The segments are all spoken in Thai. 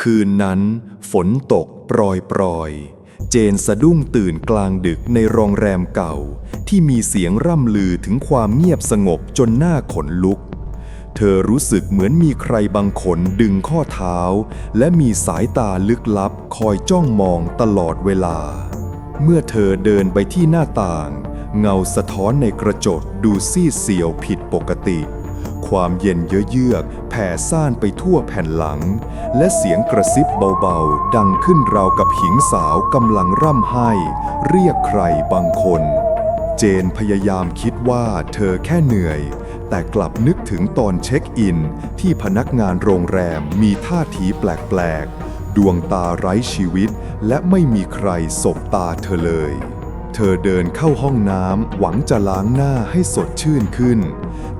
คืนนั้นฝนตกปรอยปรอย เจนสะดุ้งตื่นกลางดึกในโรงแรมเก่า ที่มีเสียงร่ำลือถึงความเงียบสงบจนหน้าขนลุก เธอรู้สึกเหมือนมีใครบางคนดึงข้อเท้า และมีสายตาลึกลับคอยจ้องมองตลอดเวลา เมื่อเธอเดินไปที่หน้าต่าง เงาสะท้อนในกระจกดูซีดเซียวผิดปกติ ความเย็นเยือกแผ่ซ่านไปทั่วแผ่นหลัง และเสียงกระซิบเบาๆ ดังขึ้นราวกับหญิงสาวกำลังร่ำไห้ เรียกใครบางคน เจนพยายามคิดว่าเธอแค่เหนื่อย แต่กลับนึกถึงตอนเช็คอิน ที่พนักงานโรงแรมมีท่าทีแปลกๆ ดวงตาไร้ชีวิต และไม่มีใครสบตาเธอเลย เธอเดินเข้าห้องน้ำหวังจะล้างหน้าให้สดชื่นขึ้น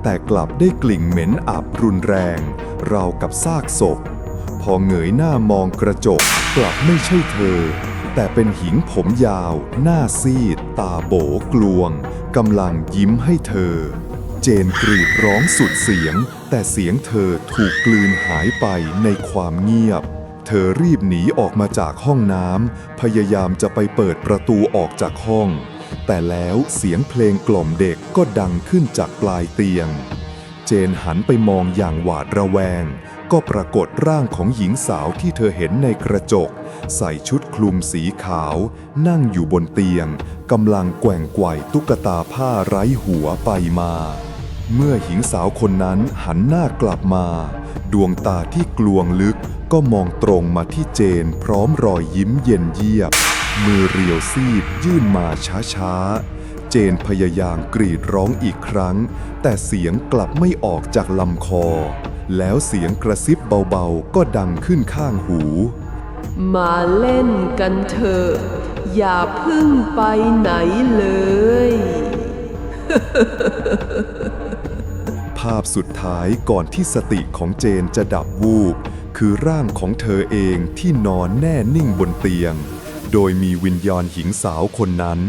แต่กลับได้กลิ่นเหม็นอับรุนแรง ราวกับซากศพ พอเงยหน้ามองกระจกกลับไม่ใช่เธอ แต่เป็นหญิงผมยาว หน้าซีด ตาโบกลวงกำลังยิ้มให้เธอ เจนกรีดร้องสุดเสียง แต่เสียงเธอถูกกลืนหายไปในความเงียบ เธอรีบหนีออกมาจากห้องน้ำพยายามจะไปเปิดประตูออกจากห้อง แต่แล้วเสียงเพลงกล่อมเด็กก็ดังขึ้นจากปลายเตียง เจนหันไปมองอย่างหวาดระแวง ก็ปรากฏร่างของหญิงสาวที่เธอเห็นในกระจก ใส่ชุดคลุมสีขาว นั่งอยู่บนเตียงกำลังแกว่งไกวตุ๊กตาผ้าไร้หัวไปมา เมื่อหญิงสาวคนนั้นหันหน้ากลับมา ดวงตาที่กลวงลึกก็มองตรงมาที่เจนพร้อมรอยยิ้มเย็นเยียบ มือเรียวซีดยื่นมาช้าๆ เจนพยายามกรีดร้องอีกครั้ง แต่เสียงกลับไม่ออกจากลำคอ แล้วเสียงกระซิบเบาๆ ก็ดังขึ้นข้างหู มาเล่นกันเถอะอย่าพึ่งไปไหนเลย ภาพสุดท้ายก่อนที่สติของเจนจะดับวูบ คือร่างของเธอเองที่นอนแน่นิ่งบนเตียง โดยมีวิญญาณหญิงสาวคนนั้น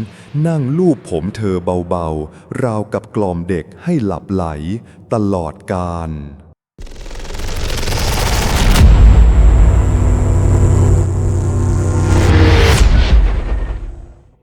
นั่งลูบผมเธอเบาๆ ราวกับกล่อมเด็กให้หลับไหล ตลอดกาล